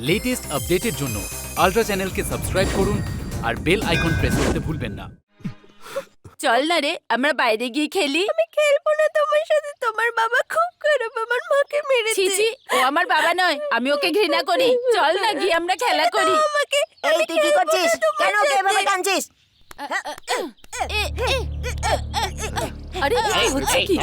Latest আপডেটের জন্য ultra চ্যানেলকে সাবস্ক্রাইব করুন আর বেল আইকন প্রেস করতে ভুলবেন না চল না রে আমরা বাইরে গিয়ে খেলি আমি খেলব না তোমার সাথে তোমার বাবা খুব খারাপ আমার মাকে মেরেছে ছি ও আমার বাবা নয় আমি ওকে ঘৃণা করি চল না গিয়ে আমরা খেলা করি আমাকে এই তুই কি করছিস কেন ওকে এভাবে টানছিস আরে এই হচ্ছে কি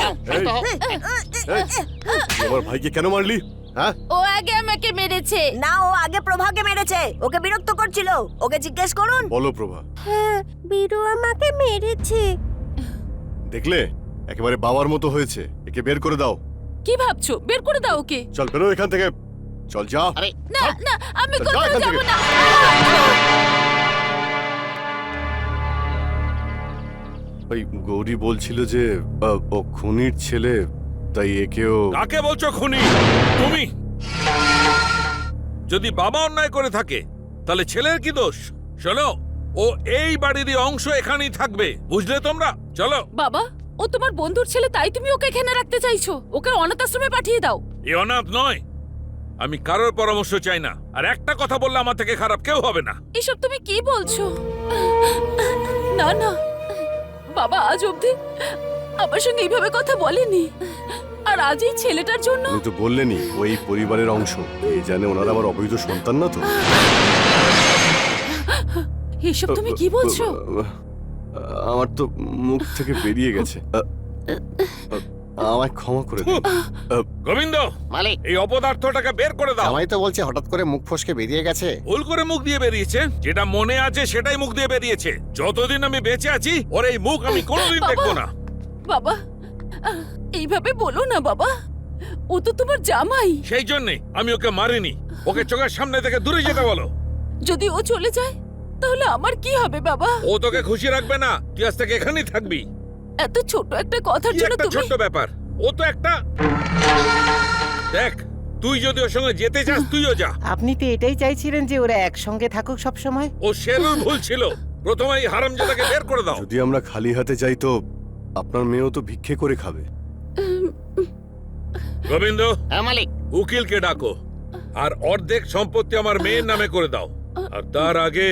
আমার ভাইকে কেন মারলি হ্যাঁ? ও আগে আমাকে মেরেছে। না ও আগে প্রভাকে মেরেছে। ওকে বিরক্ত করছিল। ওকে জিজ্ঞেস করুন। বলো প্রভা। হ্যাঁ বীরু আমাকে মেরেছে। দেখলে? একেবারে বাবার মতো হয়েছে। একে বের করে দাও। কি ভাবছ? বের করে দাও ওকে। চল বেরো এখান থেকে। চল যা। না না আমি চল, যা কোথাও এখান যাব থেকে। না। ওই গৌরী বলছিল যে আহ, ও খুনির ছেলে তাই একেও কাকে বলছো খুনি? তুমি? যদি বাবা অন্যায় করে থাকে তাহলে ছেলের কি দোষ? শোনো ও এই বাড়িরই অংশ এখানেই থাকবে। বুঝলে তোমরা? চলো। বাবা ও তোমার বন্ধুর ছেলে তাই তুমি ওকে এখানে রাখতে চাইছো। ওকে অনাথ আশ্রমে পাঠিয়ে দাও। এ অনাথ নয়। আমি কারোর পরামর্শ চাই না। আর একটা কথা বললে আমার থেকে খারাপ কেউ হবে না। এসব তুমি কি বলছো? না না। বাবা আজ অবধি আমার সঙ্গে এইভাবে কথা বলেনি। আর আজ এই ছেলেটার জন্য তো বললেনই ও এই পরিবারের অংশ। এই জানে ওনার আবার অবৈধ সন্তান না তো? এসব তুমি কি বলছো? আমার তো মুখ থেকে বেরিয়ে গেছে। আমায় ক্ষমা করে দিন। গোবিন্দ মালিক। এই অপদার্থটাকে বের করে দাও। জামাই তো বলছে হঠাৎ করে মুখ ফসকে বেরিয়ে গেছে। ভুল করে মুখ দিয়ে বেরিয়েছে। যেটা মনে আছে সেটাই মুখ দিয়ে বেরিয়েছে। যতদিন আমি বেঁচে আছি ওর এই মুখ আমি কোনোদিন। দেখব না। বাবা এইভাবে বলো না বাবা। ও তো তোমার জামাই। সেই জন্যে আমি ওকে মারিনি। ওকে চোখের সামনে থেকে দূরে যেতে বলো। যদি ও চলে যায় তাহলে আমার কি হবে বাবা? ও তোকে খুশি রাখবে না। তুই আজ থেকে এখানেই থাকবি। এত ছোট একটা কথার জন্য একটা তুমি ছোট্ট ব্যাপার। ও তো একটা দেখ তুই যদি ওর সঙ্গে যেতে চাস তুইও যা। আপনি তো এটাই চাইছিলেন যে ওরা একসঙ্গে থাকুক সব সময় ও শেরুর ভুল ছিল। প্রথমে এই হারামজাদাকে বের করে দাও। যদি আমরা খালি হাতে যাই তো আপনার মেয়েও তো ভিক্ষে করে খাবে। গোবিন্দ হ্যাঁ মালিক। উকিলকে ডাকো আর অর্ধেক সম্পত্তি আমার মেয়ের নামে করে দাও। আর তার আগে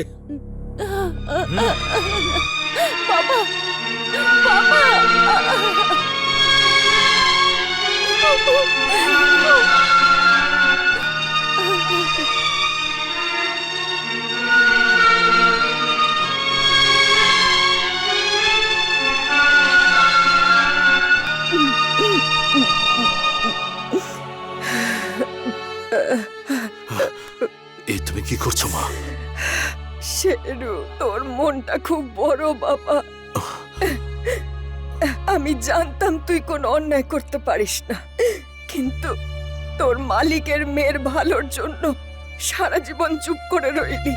বাবা বাবা। এই তুমি কি করছ, মা? শেরু তোর মনটা খুব বড়, বাবা। আমি জানতাম তুই কোনো অন্যায় করতে পারিস না। কিন্তু তোর মালিকের মেয়ের ভালোর জন্য সারা জীবন চুপ করে রইলি।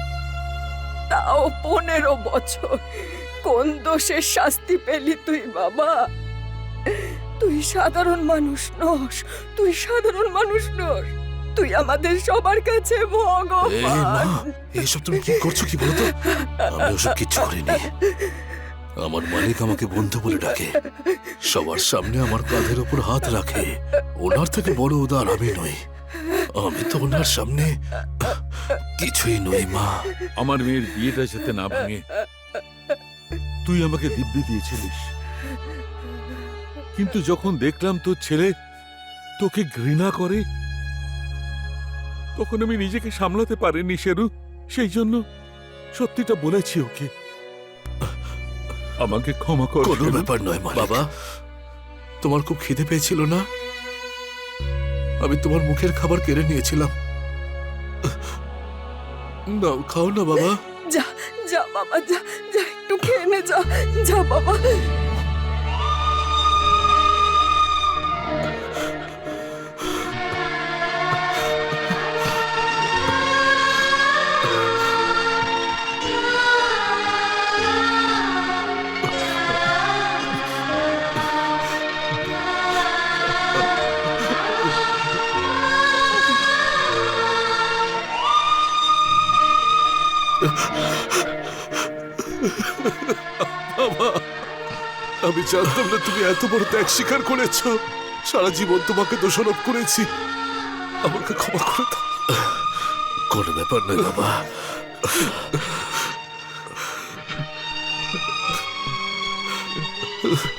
তাও পনেরো বছর। কোন দোষের শাস্তি পেলি তুই, বাবা? তুই সাধারণ মানুষ নস। তুই সাধারণ মানুষ নস। তুই আমাদের সবার কাছে এই মা ভগবান এইসব তুমি কি করছ কি বলতো? আমি ওসব কিচ্ছু করিনি। আমার মালিক আমাকে বন্ধু বলে ডাকে। সবার সামনে আমার কাঁধের ওপর হাত রাখে। ওনার থেকে বড় উদার আমি নই। আমি তো ওনার সামনে কিছুই নই মা। আমার মেয়ের বিয়েটা যাতে না ভাঙে। তুই আমাকে দিব্যি দিয়েছিলিস। কিন্তু যখন দেখলাম তোর ছেলে তোকে ঘৃণা করে তখন আমি নিজেকে সামলাতে পারিনি শেরু। সেই জন্য সত্যিটা বলেছি ওকে। আমাকে ক্ষমা কর কোনো ব্যাপার নয় মা বাবা তোমার খুব খিদে পেয়েছিল না? আমি তোমার মুখের খাবার কেড়ে নিয়েছিলাম। নাও খাও না বাবা। যা যা বাবা যা যা একটু খেয়ে নে যা যা বাবা। বাবা, আমি জানতাম না তুমি এত বড় ত্যাগ স্বীকার করেছ। সারা জীবন তোমাকে দোষারোপ করেছি। আমাকে ক্ষমা করে দাও। কোনো ব্যাপার নয় বাবা। দিদি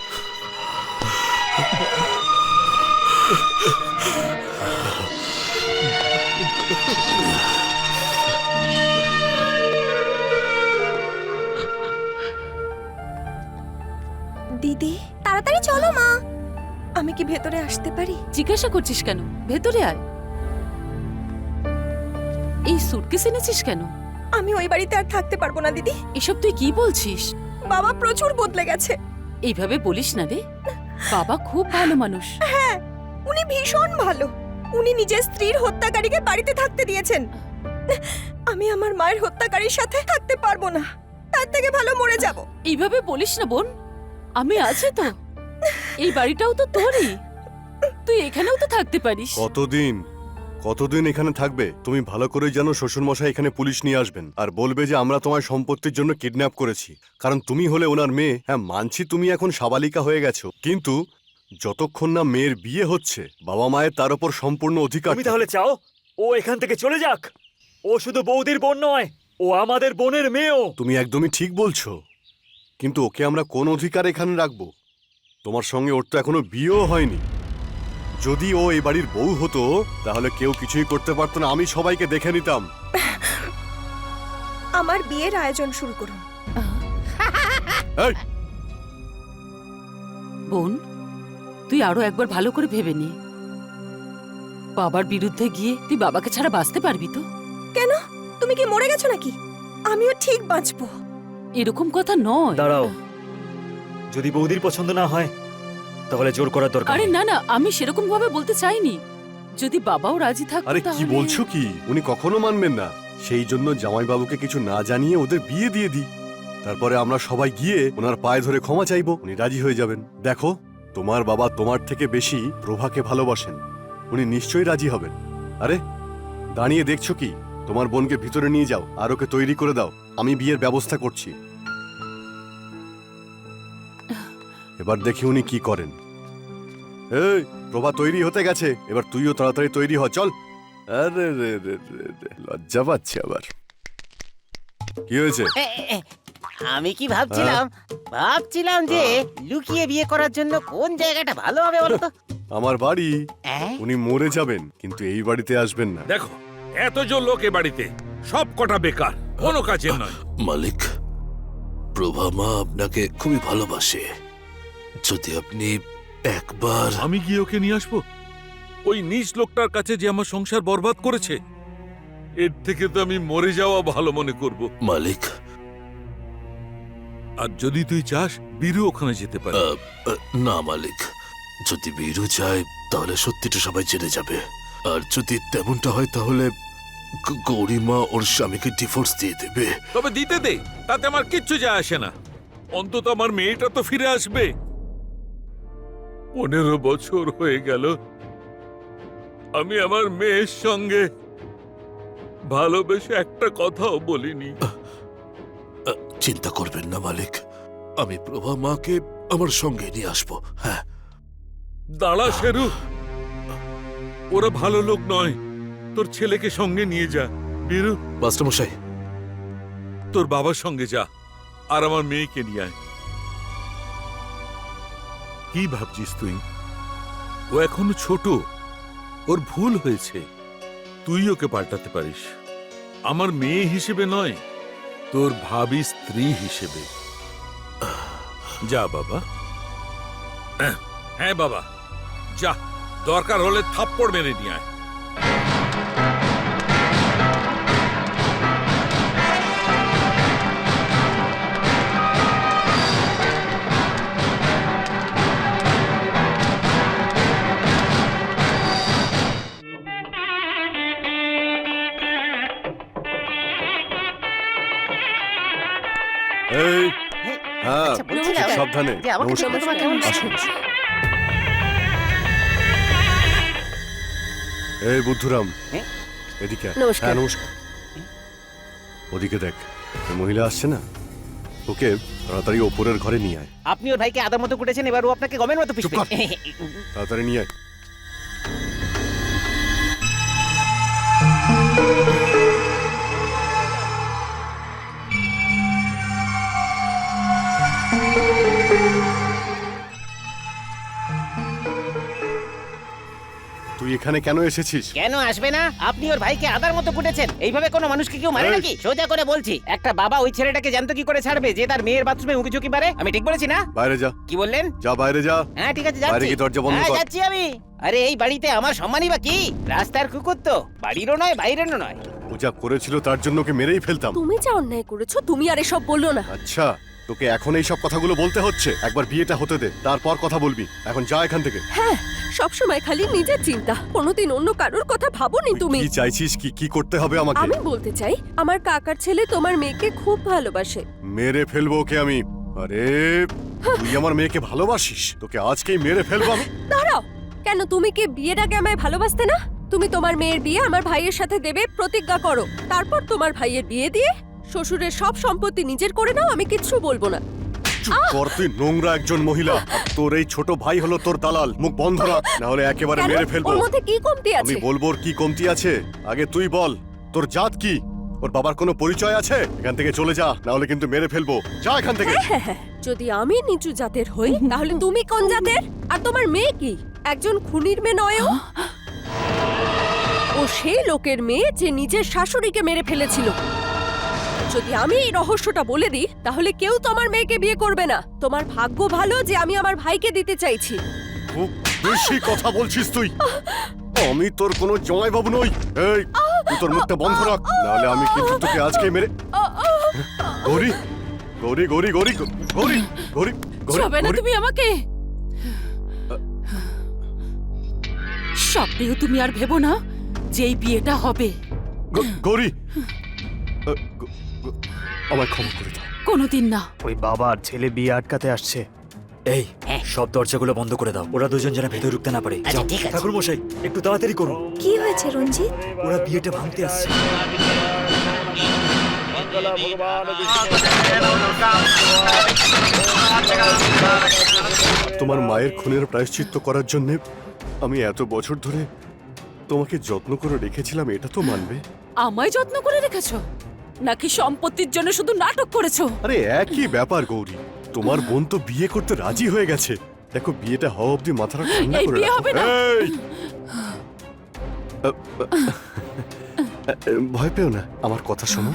ভেতরে আসতে পারি? জিজ্ঞাসা করছিস কেন? ভেতরে আয়। এই সুটকেস এনেছিস কেন? আমি ওই বাড়িতে আর থাকতে পারব না দিদি। এসব তুই কি বলছিস? বাবা প্রচুর বদলে গেছে। এইভাবে বলিস না রে। বাবা খুব ভালো মানুষ। হ্যাঁ উনি ভীষণ ভালো। উনি নিজের স্ত্রীর হত্যাকারীকে বাড়িতে থাকতে দিয়েছেন। আমি আমার মায়ের হত্যাকারীর সাথে থাকতে পারব না। তার থেকে ভালো মরে যাব। এইভাবে বলিস না বোন। আমি আছি তো। এই বাড়িটাও তো তোরই। তুই এখানেও তো থাকতে পারিস। কতদিন? কতদিন এখানে থাকবে? তুমি ভালো করে জানো শ্বশুরমশাই এখানে পুলিশ নিয়ে আসবেন। আর বলবে যে আমরা তোমার সম্পত্তির জন্য কিডন্যাপ করেছি। কারণ তুমি হলে ওনার মেয়ে। হ্যাঁ মানছি তুমি এখন সাবালিকা হয়ে গেছো। কিন্তু যতক্ষণ না মেয়ের বিয়ে হচ্ছে বাবা মায়ের তার উপর সম্পূর্ণ অধিকার তুমি তাহলে চাও ও এখান থেকে চলে যাক? ও শুধু বৌদির বোন নয় ও আমাদের বোনের মেয়েও। তুমি একদমই ঠিক বলছো। কিন্তু ওকে আমরা কোন অধিকার এখানে রাখব? তোমার সঙ্গে ওর তো এখনও বিয়েও হয়নি। যদি ও এই বাড়ির বউ হতো তাহলে কেউ কিছুই করতে পারতো না। আমি সবাইকে দেখে নিতাম। আমার বিয়ের আয়োজন শুরু করুন। এই, বোন তুই আরও একবার ভালো করে ভেবে নে। বাবার বিরুদ্ধে গিয়ে তুই বাবাকে ছাড়া বাঁচতে পারবি তো? কেন? তুমি কি মরে গেছো নাকি? আমিও ঠিক বাঁচবো। এরকম কথা নয়। দাঁড়াও। যদি বৌদির পছন্দ না হয় তাহলে জোর করার দরকার আরে না না আমি সেরকম ভাবে বলতে চাইনি। যদি বাবাও রাজি থাকতো আরে কি তাহলে- বলছো কি? উনি কখনো মানবেন না। সেই জন্য জামাইবাবুকে কিছু না জানিয়ে ওদের বিয়ে দিয়ে দিই। তারপরে আমরা সবাই গিয়ে ওনার পায়ে ধরে ক্ষমা চাইব উনি রাজি হয়ে যাবেন। দেখো তোমার বাবা তোমার থেকে বেশি প্রভাকে ভালোবাসেন। উনি নিশ্চয়ই রাজি হবেন। আরে দাঁড়িয়ে দেখছ কি? তোমার বোনকে ভিতরে নিয়ে যাও আর ওকে তৈরি করে দাও। আমি বিয়ের ব্যবস্থা করছি। এবার দেখি উনি কি করেন। এই প্রভা তৈরি হতে গেছে। এবার তুইও তাড়াতাড়ি তৈরি হ চল। আরে রে রে রে রে, লজ্জা পাচ্ছে আবার। কি হয়েছে? আমি কি ভাবছিলাম ভাবছিলাম যে লুকিয়ে বিয়ে করার জন্য কোন জায়গাটা ভালো হবে বলতো আমার বাড়ি। হ্যাঁ? উনি মরে যাবেন কিন্তু এই বাড়িতে আসবেন না। দেখো এতজন লোক এ বাড়িতে। সব কটা বেকার কোনো কাজের নয়। মালিক প্রভা মা আপনাকে খুবই ভালোবাসে। যদি আপনি একবার আমি গিয়ে ওকে নিয়ে আসব। ওই নিজ লোকটার কাছে যে আমার সংসার বরবাদ করেছে এর থেকে তো আমি মরে যাওয়া ভালো মনে করব। মালিক। আর যদি তুই চাস বীরু ওখানে যেতে পারে। না মালিক। যদি বীরু যায় তাহলে সত্যিটা সবাই জেনে যাবে। আর যদি তেমনটা হয় তাহলে গৌরীমা ওর স্বামীকে ডিভোর্স দিয়ে দেবে। তবে দিতে দে তাতে আমার কিচ্ছু যায় আসে না। অন্তত আমার মেয়েটা তো ফিরে আসবে। পনেরো বছর হয়ে গেল। আমি আমার মেয়ের সঙ্গে ভালোবেসে একটা কথাও বলিনি। চিন্তা করবেন না মালিক। আমি প্রভা মাকে আমার সঙ্গে নিয়ে আসব হ্যাঁ। দাঁড়া শেরু। ওরা ভালো লোক নয়। তোর ছেলেকে সঙ্গে নিয়ে যা। বীরু মাস্টারমশাই। তোর বাবার সঙ্গে যা। আর আমার মেয়েকে নিয়ে আয়। কি ভাবছিস তুই? ও এখন ছোট। ওর ভুল হয়েছে। তুই ওকে পাল্টাতে পারিস। আমার মেয়ে হিসেবে নয় তোর ভাবি স্ত্রী হিসেবে। যা বাবা। হ্যাঁ, হ্যাঁ বাবা। যা দরকার হলে থাপ্পড় মেরে নিয়ে আয়। সাবধানে। নমস্কার। আসুন। এই বুদ্ধুরাম হ্যাঁ? এদিকে নমস্কার। হ্যাঁ নমস্কার। ওদিকে দেখ মহিলা আসছে না? ওকে তাড়াতাড়ি ওপরের ঘরে নিয়ে আয়। আপনি ওর ভাইকে আদার মতো কুটেছেন এবার ও আপনাকে গমের মতো পিছু তাড়াতাড়ি নিয়ে আয়। এখানে কেন এসেছিস? কেন আসবে না? আপনি ওর ভাইকে আদার মতো কুটেছেন এইভাবে কোনো মানুষকে কেউ মারে নাকি? সোজা করে বলছি একটা বাবা ওই ছেলেটাকে জানতো কি করে ছাড়বে? যে তার মেয়ের বাথরুমে উঁকি ঝুঁকি পারে আমি ঠিক বলেছি না? বাইরে যা। কি বললেন? যা বাইরে যা। হ্যাঁ ঠিক আছে বাইরে যাচ্ছি গিয়ে দরজা বন্ধ হ্যাঁ কর। যাচ্ছি আমি। আরে এই বাড়িতে আমার সম্মানই বা কি? রাস্তার কুকুর তো। বাড়িরও নয় বাইরেরও নয়। ও যা করেছিল তার জন্য ওকে মেরেই ফেলতাম। তুমি যা অন্যায় করেছ তুমি আর এসব বলল না। আচ্ছা। তোকে এখন এই সব কথাগুলো বলতে হচ্ছে। একবার বিয়েটা হতে দে তারপর কথা বলবি। এখন যা এখান থেকে। হ্যাঁ সবসময় খালি নিজের চিন্তা। কোনোদিন অন্য কারোর কথা ভাবোনি তুমি। কি চাইছিস? কি কি করতে হবে আমাকে? আমি বলতে চাই আমার কাকার ছেলে তোমার মেয়েকে খুব ভালোবাসে। মেরে ফেলব ওকে আমি। আরে তুই আমার মেয়েকে ভালোবাসিস? তোকে আজকেই মেরে ফেলব আমি। দাঁড়াও! কেন তুমি কি বিয়ের আগে আমায় ভালোবাসতে না? তুমি তোমার মেয়ের বিয়ে আমার ভাইয়ের সাথে দেবে প্রতিজ্ঞা করো। তারপর তোমার ভাইয়ের বিয়ে দিয়ে শ্বশুরের সব সম্পত্তি নিজের করে নাও আমি কিচ্ছু বলব না। চুপ কর তুই নোংরা একজন মহিলা। আর তোর এই ছোট ভাই হলো তোর দালাল মুখ বন্ধ রাখ না হলে একেবারে কেন? মেরে ফেলব। ওর মধ্যে কি কমতি আমি আছে? বলব ওর কি কমতি আছে? আগে তুই বল তোর জাত কি? ওর বাবার কোনো পরিচয় আছে? এখান থেকে চলে যা না হলে কিন্তু মেরে ফেলব। যা এখান থেকে। হ্যাঁ হ্যাঁ যদি আমি নিচু জাতের হই তাহলে তুমি কোন জাতের? আর তোমার মেয়ে কি? একজন খুনির মেয়ে নয় ও? ও সেই লোকের মেয়ে যে নিজের শাশুড়িকে মেরে ফেলেছিল। যদি আমি এই রহস্যটা বলে দিই তাহলে কেউ তো আমার মেয়েকে বিয়ে করবে না। তোমার ভাগ্য ভালো যে আমি আমার ভাইকে দিতে চাইছি। খুব বেশি কথা বলছিস তুই। আমি তোর কোনো জমাই বাবু নই। এই তুই তোর মুখটা বন্ধ রাখ। নাহলে আমি কিন্তু তোকে আজকে মেরে গৌরী গৌরী গৌরী গৌরী গৌরী গৌরী গৌরী না তুমি আমাকে। স্বপ্নেও তুমি আর ভেবো না যে এই বিয়েটা হবে। গৌরী আমায় ক্ষমা করে দাও। কোনোদিন না। ওই বাবা আর ছেলে বিয়ে আটকাতে আসছে। এই হ্যাঁ। সব দরজাগুলো বন্ধ করে দাও। ওরা দুজন যেন ভেতরে ঢুকতে না পারে। আচ্ছা, ঠিক আছে। ঠাকুর মশাই একটু তাড়াতাড়ি করুন। কি হয়েছে রঞ্জিত? ওরা বিয়েটা ভাঙতে আসছে। তোমার মায়ের খুনের প্রায়শ্চিত্ত করার জন্য আমি এত বছর ধরে তোমাকে যত্ন করে রেখেছিলাম এটা তো মানবে? আমায় যত্ন করে রেখেছো? নাকি সম্পত্তির জন্য শুধু নাটক করেছ আরে একই ব্যাপার গৌরী তোমার বোন তো বিয়ে করতে রাজি হয়ে গেছে দেখো বিয়েটা হওয়া অব্দি মাথাটা ঠান্ডা এই করে বিয়ে রাখো। হবে না। এই! আ, আ, আ, ভয় পেও না আমার কথা শোনো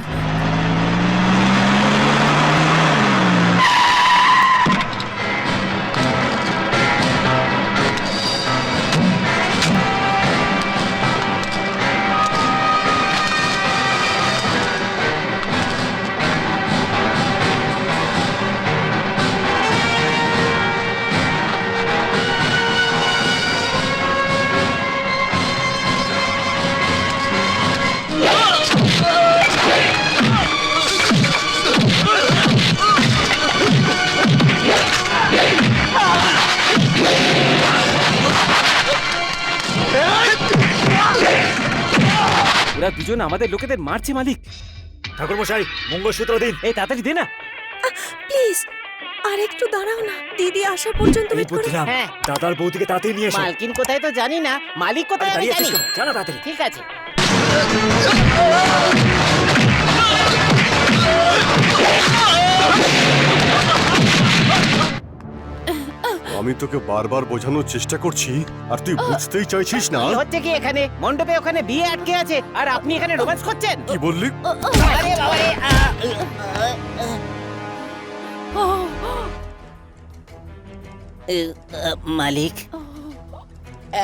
ওরা দুজন আমাদের লোকেদের মারছে মালিক। ঠাকুর মশাই মঙ্গলসূত্র দিন। এই তাড়াতাড়ি দে না। প্লিজ আর একটু দাঁড়াও না। দিদি আসা পর্যন্ত wait করো। বুদ্ধিরাম হ্যাঁ। দাদার বৌদিকে তাড়াতাড়ি নিয়ে এসো। মালকিন কোথায় তো জানি না। মালিক কোথায় আমি দাঁড়িয়ে জানি। আছিস কেন? জানা তাড়াতাড়ি। ঠিক আছে। আমি তোকে বারবার বোঝানোর চেষ্টা করছি আর তুই বুঝতেই চাইছিস না? কি হচ্ছে কি এখানে? মণ্ডপে ওখানে বিয়ে আটকে আছে আর আপনি এখানে রোমান্স করছেন? কি বললি? আরে বাবারে আ, মালিক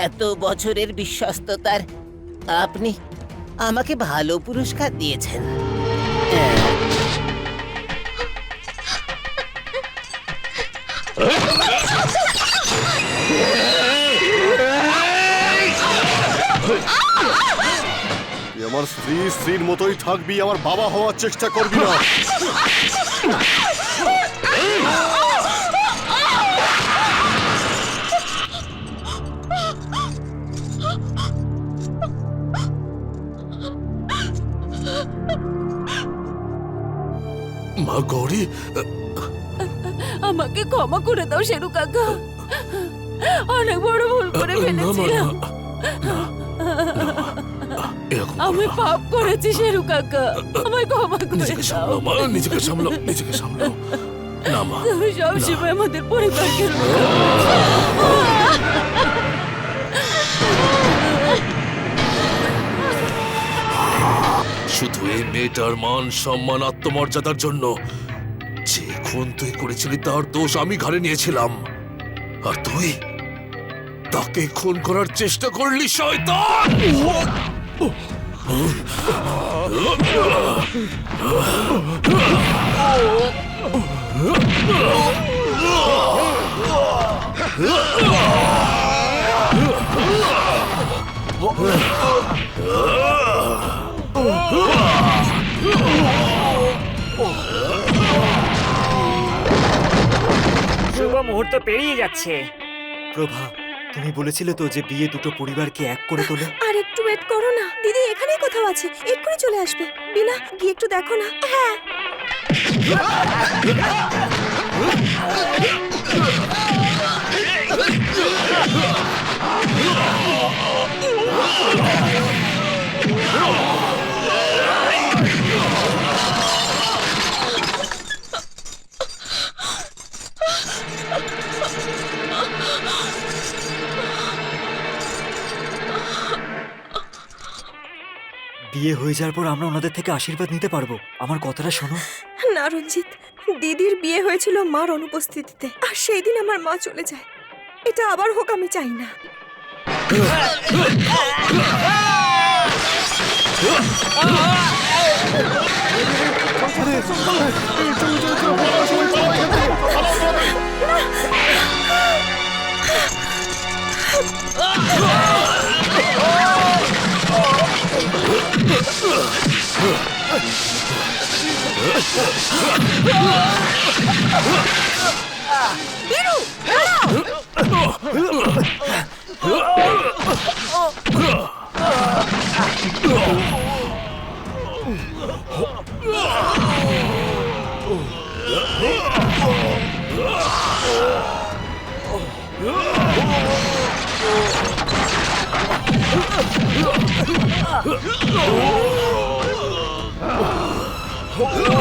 এত বছরের বিশ্বস্ততার আপনি আমাকে ভালো পুরস্কার দিয়েছেন। আমার স্ত্রী স্ত্রীর মতোই থাকবি আমার বাবা হওয়ার চেষ্টা করবি না। মা গৌরী আমাকে ক্ষমা করে দাও শেরু কাকা। অনেক বড় ভুল করে ফেলেছিলাম। আমি পাপ করেছি শেরু কাকা। আমায় ক্ষমা করে দাও। মা নিজেকে সামলাও নিজেকে সামলাও। না মা আমাদের পরিবারকে শুধু এই মেয়েটার মান সম্মান আত্মমর্যাদার জন্য যে খুন তুই করেছিলি, তার দোষ আমি ঘাড়ে নিয়েছিলাম। আর তুই তাকে খুন করার চেষ্টা করলি, শয়তান! শুভ মুহূর্ত পেরিয়ে যাচ্ছে। প্রভা তুমি বলেছিলে তো যে বিয়ে দুটো পরিবারকে এক করে তোলে। আর একটু ওয়েট করো না। দিদি এখানেই কোথাও আছে। এক্ষুনি চলে আসবে। বিনা গিয়ে একটু দেখো না। হ্যাঁ। বিয়ে হয়ে যাওয়ার পর আমরা ওনাদের থেকে আশীর্বাদ নিতে পারব আমার কথাটা শোনো না রঞ্জিত দিদির বিয়ে হয়েছিল মার অনুপস্থিতিতে আর সেই দিন আমার মা চলে যায় এটা আবার হোক আমি চাই না 으아! বীরু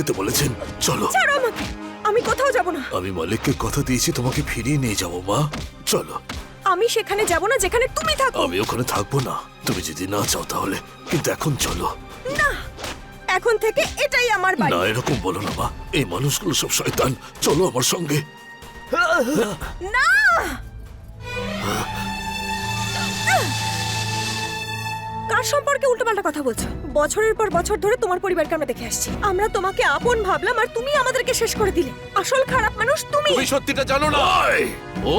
যেতে বলেছেন। চলো। ছাড়ো আমাকে। আমি কোথাও যাব না। আমি মালিককে কথা দিয়েছি তোমাকে ফিরিয়ে নিয়ে যাব মা। চলো। আমি সেখানে যাব না যেখানে তুমি থাকো। আমি ওখানে থাকব না। তুমি যদি না চাও তাহলে কিন্তু এখন চলো। না এখন থেকে এটাই আমার বাড়ি। না এরকম বলো না মা। এই মানুষগুলো সব শয়তান। চলো আমার সঙ্গে। না! কার সম্পর্কে উল্টোপাল্টা কথা বলছো। বছরের পর বছর ধরে তোমার পরিবারকে আমরা দেখে আসছি। আমরা তোমাকে আপন ভাবলাম আর তুমি আমাদেরকে শেষ করে দিলে। আসল খারাপ মানুষ তুমি। তুমি সত্যিটা জানো না। ও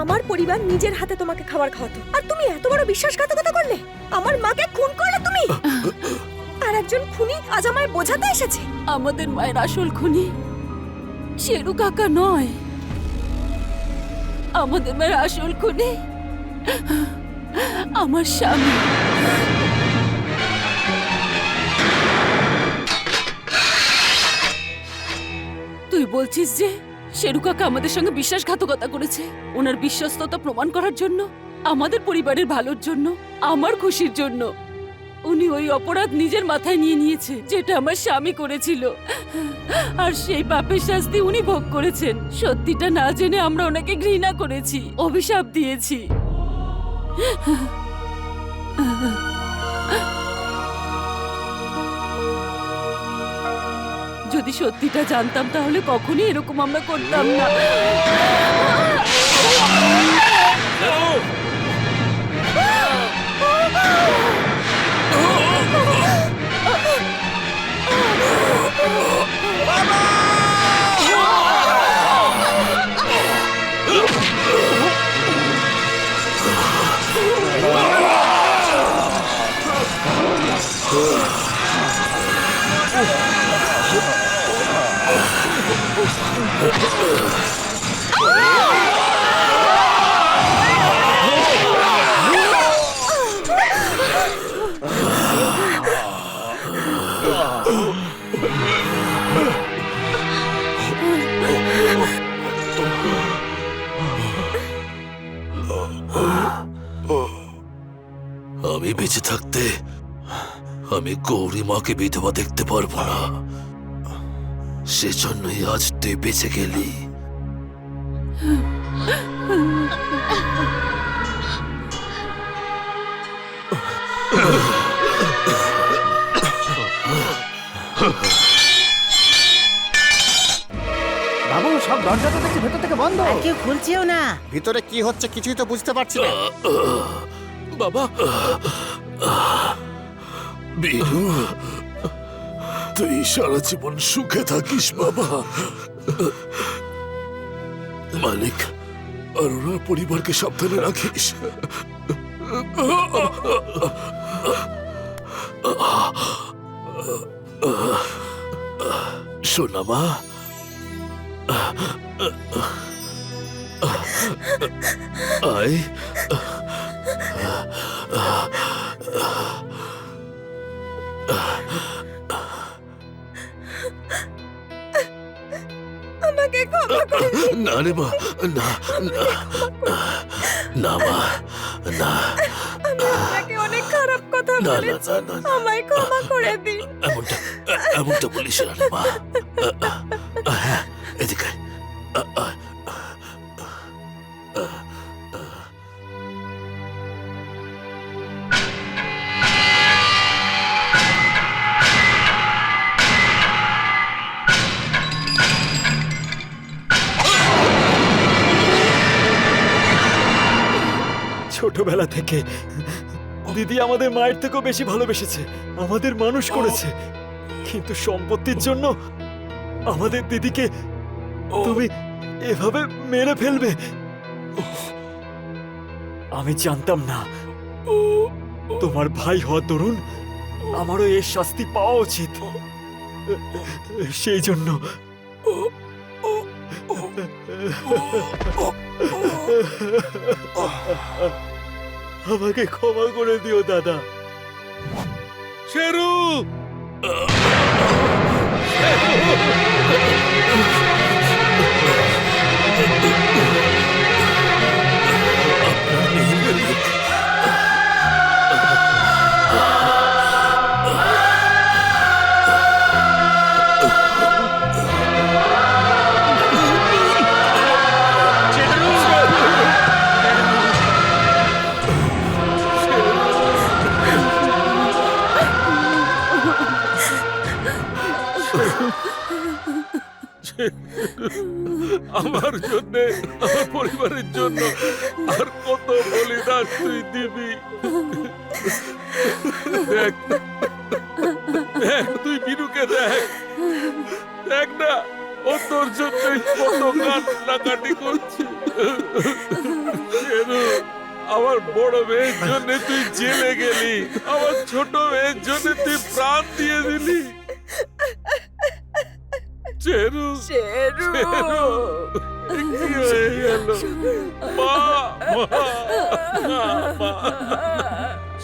আমার পরিবার নিজের হাতে তোমাকে খাবার খাওয়াতো। আর তুমি এত বড় বিশ্বাসঘাতকতা করলে? আমার মাকে খুন করলে তুমি? আর একজন খুনি আজ আমায় বোঝাতে এসেছে। আমাদের মায়ের আসল খুনি। শেরু কাকা নয়। আমাদের মায়ের আসল খুনি আমার স্বামী। তুই বলছিস যে শেরু কাকা আমাদের সঙ্গে বিশ্বাসঘাতকতা করেছে? ওনার বিশ্বস্ততা প্রমাণ করার জন্য, আমাদের পরিবারের ভালোর জন্য, আমার খুশির জন্য। উনি ওই অপরাধ নিজের মাথায় নিয়ে নিয়েছে, যেটা আমার স্বামী করেছিল। আর সেই পাপের শাস্তি উনি ভোগ করেছেন। সত্যিটা না জেনে আমরা ওনাকে ঘৃণা করেছি, অভিশাপ দিয়েছি। যদি সত্যিটা জানতাম, তাহলে কখনই এরকম আমরা করতাম না। Oh! আমি বেঁচে থাকতে আমি গৌরী মাকে বিধবা দেখতে পারব না। সেজন্যই আজ তুই বেঁচে গেলি। বাবু সব দরজা তো দেখছি ভেতর থেকে বন্ধ। কেউ খুলছেও না। ভিতরে কি হচ্ছে কিছুই তো বুঝতে পারছি না। বাবা। বীরু তুই সারা জীবন সুখে থাকিস বাবা। মালিক, আর ওনার পরিবারকে সাবধানে রাখিস। শোনা মা। আয় আমাকে ক্ষমা করে দিন। না রে মা না না না মা না আমি আপনাকে অনেক খারাপ কথা না, না, বলেছি না, না, না। আমায় ক্ষমা করে দিন এমনটা এমনটা বলিস না রে মা হ্যাঁ এদিকে আয়। ছোটবেলা থেকে দিদি আমাদের মায়ের থেকেও বেশি ভালোবেসেছে আমাদের মানুষ করেছে। কিন্তু সম্পত্তির জন্য আমাদের দিদিকে তুমি এভাবে মেরে ফেলবে। আমি জানতাম না। তোমার ভাই হওয়া তরুণ আমারও এর শাস্তি পাওয়া উচিত। সেই জন্য। আমাকে ক্ষমা করে দিও দাদা। শেরু! আমার জন্য, আমার পরিবারের জন্য আর কত বলিদান তুই দিবি। দেখ দেখ, তুই বিনুকে দেখ। দেখ না, ও তোর জন্যই কত কান্নাকাটি করছে। আমার বড় মেয়ের জন্য তুই জেলে গেলি, আমার ছোট মেয়ের জন্য তুই প্রাণ দিয়ে দিলি। চেরু শেরু, কি হয়ে গেল মা মা, মা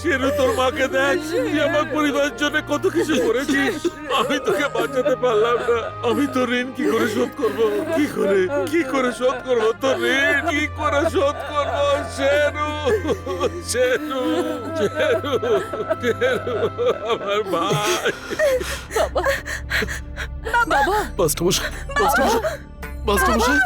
শেরু তোর মাকে দেখ। তুই আমার পরিবারের জন্য কত কিছু করেছিস। আমি তোকে বাঁচাতে পারলাম না। আমি তোর ঋণ কি করে শোধ করব? কি করে? কি করে শোধ করব? তোর ঋণ কি করে শোধ করব? শেরু শেরু শেরু শেরু আমার ভাই। মাস্টারমশাই মাস্টারমশাই মাস্টারমশাই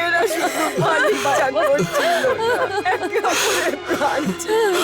এরা শুধু ভালো ইচ্ছা করছিল না একে অপরের প্রাণ ছিল।